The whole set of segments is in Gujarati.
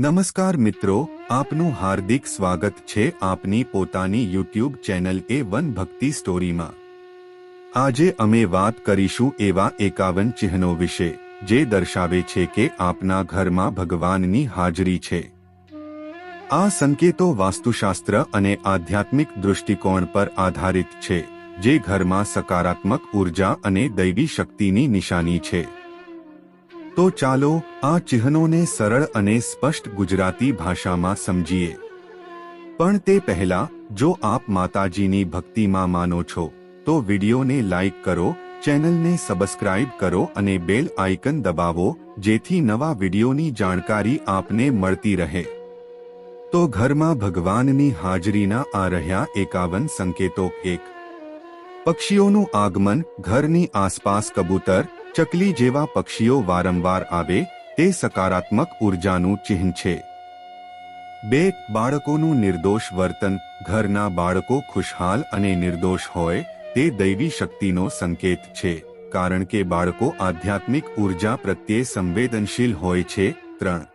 નમસ્કાર મિત્રો, આપનું હાર્દિક સ્વાગત છે આપની પોતાની યુટ્યુબ ચેનલ એ વન ભક્તિ સ્ટોરીમાં. આજે અમે વાત કરીશું એવા એકાવન ચિહ્નો વિશે, જે દર્શાવે છે કે આપના ઘરમાં ભગવાનની હાજરી છે. આ સંકેતો વાસ્તુશાસ્ત્ર અને આધ્યાત્મિક દૃષ્ટિકોણ પર આધારિત છે, જે ઘરમાં સકારાત્મક ઊર્જા અને દૈવી શક્તિની નિશાની છે. તો ચાલો આ ચિહ્નોને સરળ અને સ્પષ્ટ ગુજરાતી ભાષામાં સમજીએ. પણ તે પહેલા, જો આપ માતાજીની ભક્તિમાં માનો છો, તો વિડીયોને લાઇક કરો, ચેનલને સબસ્ક્રાઇબ કરો અને બેલ આઇકન દબાવો, જેથી નવા વિડીયોની જાણકારી આપને મળતી રહે. તો ઘરમાં ભગવાનની હાજરીના આ રહ્યા એકાવન સંકેતો એક. પક્ષીઓનું આગમન ઘરની આસપાસ કબૂતર ચકલી જેવા પક્ષીઓ વારંવાર આવે, તે સકારાત્મક ઉર્જાનું ચિહ્ન છે. બે બાળકોનું નિર્દોષ વર્તન, ઘરના બાળકો ખુશહાલ અને નિર્દોષ હોય, તે દૈવી શક્તિનો સંકેત છે, કારણ કે બાળકો આધ્યાત્મિક ઊર્જા પ્રત્યે સંવેદનશીલ હોય છે, ત્રણ.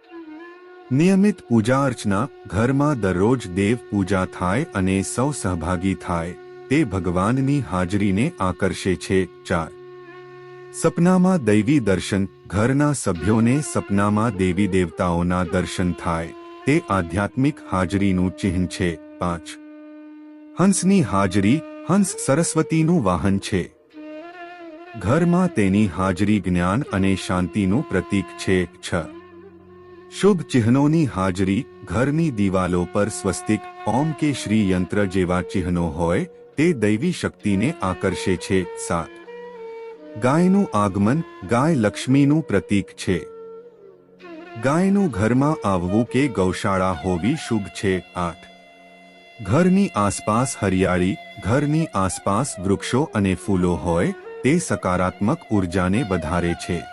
નિયમિત પૂજા અર્ચના, ઘરમાં દરરોજ દેવ પૂજા થાય અને સૌ સહભાગી થાય, તે ભગવાનની હાજરીને આકર્ષે છે, ચાર. સપનામાં દૈવી દર્શન, ઘરના સભ્યોને સપનામાં દેવી દેવતાઓના દર્શન થાય, તે આધ્યાત્મિક હાજરીનું ચિહ્ન છે. પાંચ. હંસની હાજરી, હંસ સરસ્વતીનું વાહન છે. ઘરમાં તેની હાજરી જ્ઞાન અને શાંતિનું પ્રતીક છે. છ. શુભ ચિહ્નોની હાજરી, ઘરની દિવાલો પર સ્વસ્તિક, ઓમ કે શ્રી યંત્ર જેવા ચિહ્નો હોય, તે દૈવી શક્તિને આકર્ષે છે. સાત. ગાયનું આગમન ગાય લક્ષ્મીનું પ્રતીક છે. ગાયનું ઘરમાં આવવું કે ગૌશાળા હોવી શુભ છે, આઠ. ઘરની આસપાસ હરિયાળી, ઘરની આસપાસ વૃક્ષો અને ફૂલો હોય, તે સકારાત્મક ઉર્જાને વધારે છે.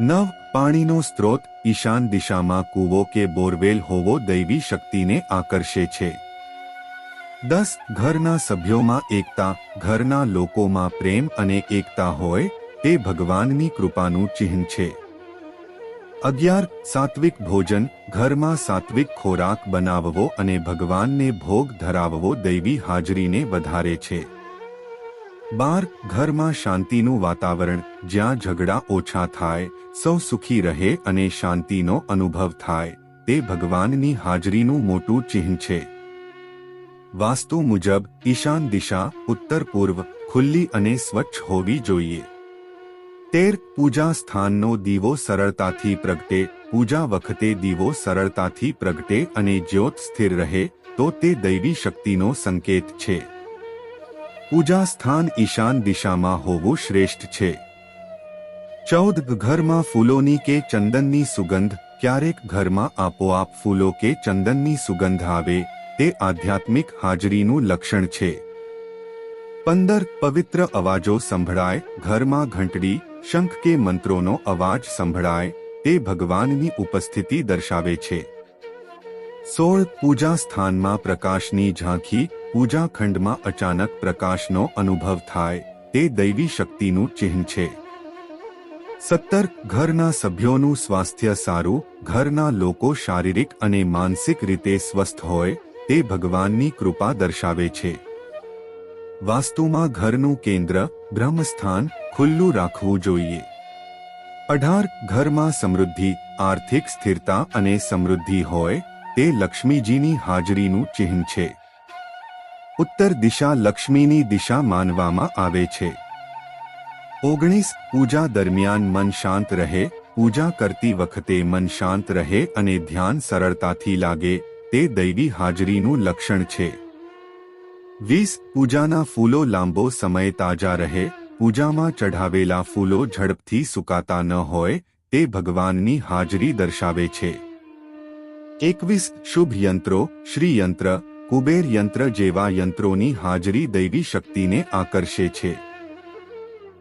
નવ, પાણીનો સ્ત્રોત ઈશાન દિશામાં કૂવો કે બોરવેલ હોવો દૈવી શક્તિને આકર્ષે છે. દસ ઘરના સભ્યોમાં એકતા, ઘરના લોકોમાં પ્રેમ અને એકતા હોય તે ભગવાનની કૃપાનું ચિહ્ન છે. અગિયાર, સાત્વિક ભોજન, ઘરમાં સાત્વિક ખોરાક બનાવવો અને ભગવાનને ભોગ ધરાવવો દૈવી હાજરીને વધારે છે. બાર, ઘરમાં શાંતિનું વાતાવરણ, જ્યાં ઝઘડા ઓછા થાય, સૌ સુખી રહે અને શાંતિનો અનુભવ થાય, તે ભગવાનની હાજરીનું મોટું ચિહ્ન છે. વાસ્તુ મુજબ ઈશાન દિશા, ઉત્તર પૂર્વ, ખુલ્લી અને સ્વચ્છ હોવી જોઈએ. તેર પૂજા સ્થાનનો દીવો સરળતાથી પ્રગટે, પૂજા વખતે દીવો સરળતાથી પ્રગટે અને જ્યોત સ્થિર રહે, તો તે દૈવી શક્તિનો સંકેત છે. પૂજા સ્થાન ઈશાન દિશામાં હોવું શ્રેષ્ઠ છે. ચૌદ ઘરમાં ફૂલોની કે ચંદનની સુગંધ, ક્યારેક ઘરમાં આપોઆપ ફૂલો કે ચંદનની સુગંધ આવે તે આધ્યાત્મિક હાજરીનું લક્ષણ છે. પંદર પવિત્ર અવાજો સંભળાય, ઘરમાં ઘંટડી, શંખ કે મંત્રોનો અવાજ સંભળાય, તે ભગવાનની ઉપસ્થિતિ દર્શાવે છે. સોળ પૂજા સ્થાનમાં પ્રકાશની ઝાંખી, પૂજા ખંડમાં અચાનક પ્રકાશનો અનુભવ થાય, તે દૈવી શક્તિનું ચિહ્ન છે. સત્તર ઘરના સભ્યોનું સ્વાસ્થ્ય સારું, ઘરના લોકો શારીરિક અને માનસિક રીતે સ્વસ્થ હોય તે ભગવાનની કૃપા દર્શાવે છે. વાસ્તુમાં ઘરનું કેન્દ્ર, બ્રહ્મસ્થાન ખુલ્લું રાખવું જોઈએ. અઢાર, ઘરમાં સમૃદ્ધિ, આર્થિક સ્થિરતા અને સમૃદ્ધિ હોય, તે લક્ષ્મીજીની હાજરીનું ચિહ્ન છે. ઉત્તર દિશા લક્ષ્મીની દિશા માનવામાં આવે છે. ઓગણીસ, પૂજા દરમિયાન મન શાંત રહે, પૂજા કરતી વખતે મન શાંત રહે અને ધ્યાન સરળતાથી લાગે તે દૈવી હાજરીનું લક્ષણ છે. વીસ પૂજાના ફૂલો લાંબો સમય તાજા રહે, પૂજામાં ચઢાવેલા ફૂલો ઝડપથી સુકાતા ન હોય, તે ભગવાનની હાજરી દર્શાવે છે. એકવીસ શુભ યંત્રો શ્રીયંત્ર કુબેર યંત્ર જેવા યંત્રોની હાજરી દૈવી શક્તિને આકર્ષે છે.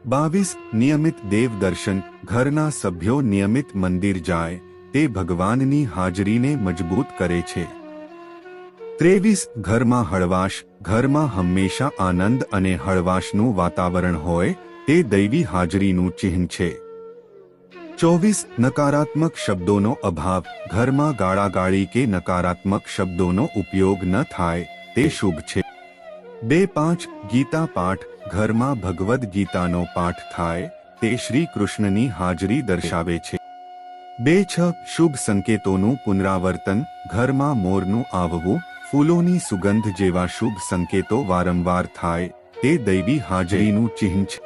બાવીસ નિયમિત દેવ દર્શન, ઘરના સભ્યો નિયમિત મંદિર જાય, તે ભગવાનની હાજરીને મજબૂત કરે છે. ત્રેવીસ ઘરમાં હળવાશ, ઘરમાં હંમેશા આનંદ અને હળવાશનું વાતાવરણ હોય, તે દૈવી હાજરીનું ચિહ્ન છે. ચોવીસ નકારાત્મક શબ્દોનો અભાવ, ઘરમાં ગાળાગાળી કે નકારાત્મક શબ્દોનો ઉપયોગ ન થાય, તે શુભ છે. બે પાંચ ગીતા પાઠ, ઘરમાં ભગવદ્ ગીતાનો પાઠ થાય, તે શ્રી કૃષ્ણની હાજરી દર્શાવે છે. બે છ શુભ સંકેતોનું પુનરાવર્તન, ઘરમાં મોરનું આવવું ફૂલોની સુગંધ જેવા શુભ સંકેતો વારંવાર થાય તે દૈવી હાજરીનું ચિહ્ન છે.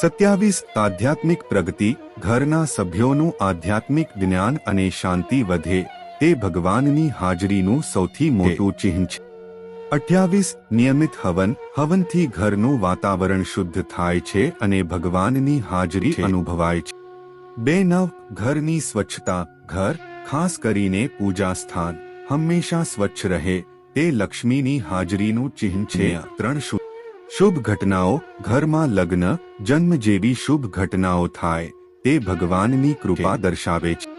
સત્યાવીસ આધ્યાત્મિક પ્રગતિ ઘરના સભ્યોનું આધ્યાત્મિક જ્ઞાન અને શાંતિ વધે તે ભગવાનની હાજરીનું સૌથી મોટું ચિહ્ન છે. અઠ્યાવીસ નિયમિત હવન હવનથી ઘરનું વાતાવરણ શુદ્ધ થાય છે અને ભગવાનની હાજરી અનુભવાય છે. બે નવ ઘરની સ્વચ્છતા ઘર ખાસ કરીને પૂજા સ્થાન હંમેશા સ્વચ્છ રહે તે લક્ષ્મીની હાજરીનું ચિહ્ન છે. ત્રણ શુભ ઘટનાઓ ઘરમાં લગ્ન જન્મ જેવી શુભ ઘટનાઓ થાય તે ભગવાનની કૃપા દર્શાવે છે.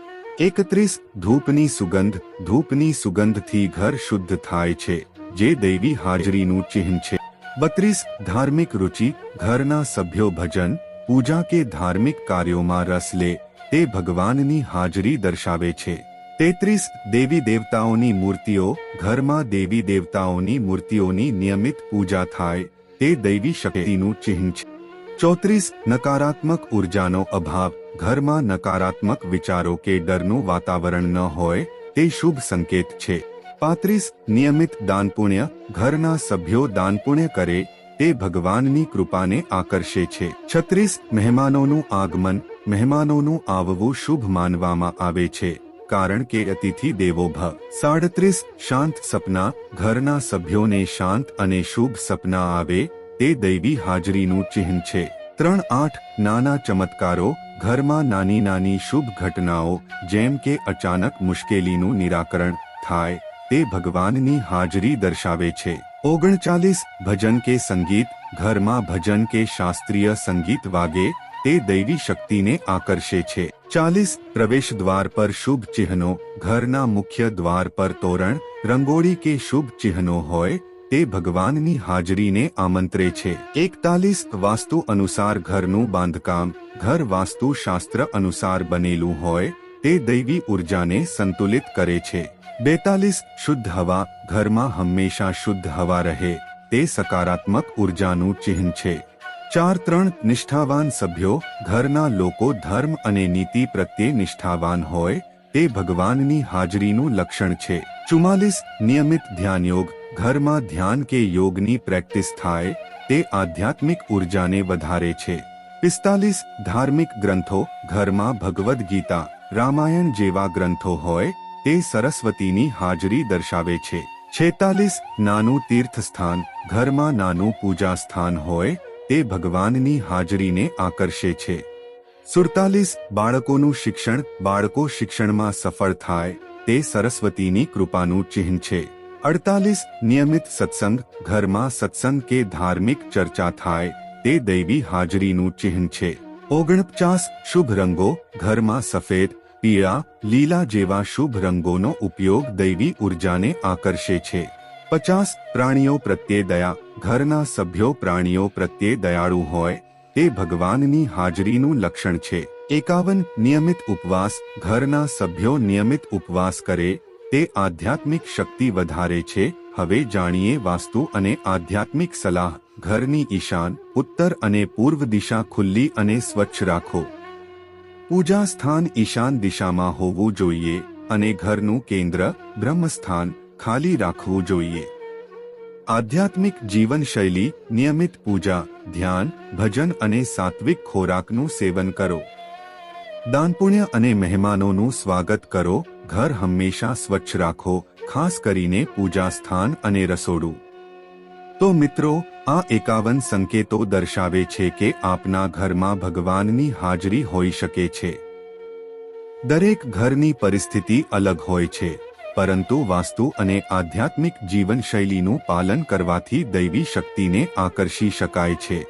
એકત્રીસ ધૂપની સુગંધ ધૂપની સુગંધથી ઘર શુદ્ધ થાય છે જે દૈવી હાજરીનું ચિહ્ન છે. બત્રીસ ધાર્મિક રુચિ ઘરના સભ્યો ભજન પૂજા કે ધાર્મિક કાર્યોમાં રસ લે તે ભગવાનની હાજરી દર્શાવે છે. તેત્રીસ દેવી દેવતાઓની મૂર્તિઓ, ઘરમાં દેવી દેવતાઓની મૂર્તિઓની નિયમિત પૂજા થાય, તે દૈવી શક્તિનું ચિહ્ન છે. ચોત્રીસ, નકારાત્મક ઉર્જાનો અભાવ, ઘરમાં નકારાત્મક વિચારો કે ડરનું વાતાવરણ ન હોય, તે શુભ સંકેત છે. પાંત્રીસ, નિયમિત દાન પુણ્ય, ઘરના સભ્યો દાન પુણ્ય કરે, તે ભગવાનની કૃપાને આકર્ષે છે. છત્રીસ, મહેમાનોનું આગમન, મહેમાનોનું આવવું શુભ માનવામાં આવે છે. કારણ કે અતિથિ દેવો ભ. સાડત્રીસ, શાંત સપના, ઘરના સભ્યોને શાંત અને શુભ સપના આવે, તે દૈવી હાજરીનું ચિહ્ન છે. ત્રણ આઠ, નાના ચમત્કારો, ઘરમાં નાની નાની શુભ ઘટનાઓ, જેમ કે અચાનક મુશ્કેલીનું નિરાકરણ થાય, તે ભગવાનની હાજરી દર્શાવે છે. ઓગણચાલીસ, ભજન કે સંગીત, ઘરમાં ભજન કે શાસ્ત્રીય સંગીત વાગે તે દૈવી શક્તિને આકર્ષે છે. ચાલીસ પ્રવેશ દ્વાર પર શુભ ચિહ્નો, ઘરના મુખ્ય દ્વાર પર તોરણ, રંગોળી કે શુભ ચિહ્નો હોય, તે ભગવાનની હાજરીને આમંત્રે છે. એકતાલીસ વાસ્તુ અનુસાર ઘરનું બાંધકામ, ઘર વાસ્તુ શાસ્ત્ર અનુસાર બનેલું હોય, તે દૈવી ઉર્જાને સંતુલિત કરે છે. બેતાલીસ શુદ્ધ હવા, ઘરમાં હંમેશા શુદ્ધ હવા રહે, તે સકારાત્મક ઉર્જાનું ચિહ્ન છે. ચાર ત્રણ નિષ્ઠાવાન સભ્યો ઘરના લોકો ધર્મ અને નીતિ પ્રત્યે નિષ્ઠાવાન હોય, તે ભગવાનની હાજરીનું લક્ષણ છે. ચુમ્માલીસ નિયમિત ધ્યાન યોગ ઘરમાં ધ્યાન કે યોગની પ્રેક્ટિસ થાય, તે આધ્યાત્મિક ઉર્જાને વધારે છે. પિસ્તાલીસ ધાર્મિક ગ્રંથો, ઘરમાં ભગવદ્ ગીતા, રામાયણ જેવા ગ્રંથો હોય, તે સરસ્વતીની હાજરી દર્શાવે છે. છેતાલીસ નાનું તીર્થ સ્થાન ઘરમાં નાનું પૂજા સ્થાન હોય તે ભગવાનની હાજરીને આકર્ષે છે. સુડતાલીસ બાળકોનું શિક્ષણ બાળકો શિક્ષણમાં સફળ થાય તે સરસ્વતીની કૃપાનું ચિહ્ન છે. અડતાલીસ નિયમિત સત્સંગ, ઘરમાં સત્સંગ કે ધાર્મિક ચર્ચા થાય તે દૈવી હાજરીનું ચિહ્ન છે. ઓગણપચાસ શુભ રંગો, ઘરમાં સફેદ, પીળા, લીલા જેવા શુભ રંગોનો ઉપયોગ દૈવી ઉર્જાને આકર્ષે છે. પચાસ પ્રાણીઓ પ્રત્યે દયા, ઘરના સભ્યો પ્રાણીઓ પ્રત્યે દયાળુ હોય, તે ભગવાનની હાજરીનું લક્ષણ છે. એકાવન નિયમિત ઉપવાસ, ઘરના સભ્યો નિયમિત ઉપવાસ કરે, તે આધ્યાત્મિક શક્તિ વધારે છે. હવે જાણીએ વાસ્તુ અને આધ્યાત્મિક સલાહ, ઘરની ઈશાન, ઉત્તર અને પૂર્વ દિશા ખુલ્લી અને સ્વચ્છ રાખો. પૂજા સ્થાન ઈશાન દિશામાં હોવું જોઈએ અને ઘરનું કેન્દ્ર, બ્રહ્મસ્થાન ખાલી રાખવું જોઈએ. આધ્યાત્મિક જીવનશૈલી, નિયમિત પૂજા, ધ્યાન, ભજન અને સાત્વિક ખોરાકનું સેવન કરો. દાનપુણ્ય અને મહેમાનોનું સ્વાગત કરો, ઘર હંમેશા સ્વચ્છ રાખો, ખાસ કરીને પૂજા સ્થાન અને રસોડું. તો મિત્રો, આ એકાવન સંકેતો દર્શાવે છે કે આપના ઘરમાં ભગવાનની હાજરી હોઈ શકે છે. દરેક ઘરની પરિસ્થિતિ અલગ હોય છે. પરંતુ વાસ્તુ અને આધ્યાત્મિક જીવનશૈલીનું પાલન કરવાથી દૈવી શક્તિને આકર્ષી શકાય છે.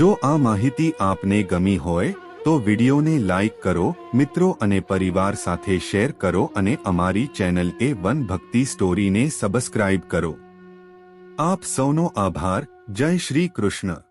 જો આ માહિતી આપને ગમી હોય, તો વિડીયોને લાઇક કરો, મિત્રો અને પરિવાર સાથે શેર કરો અને અમારી ચેનલ એ વન ભક્તિ સ્ટોરીને સબસ્ક્રાઇબ કરો. આપ સૌનો આભાર. જય શ્રી કૃષ્ણ.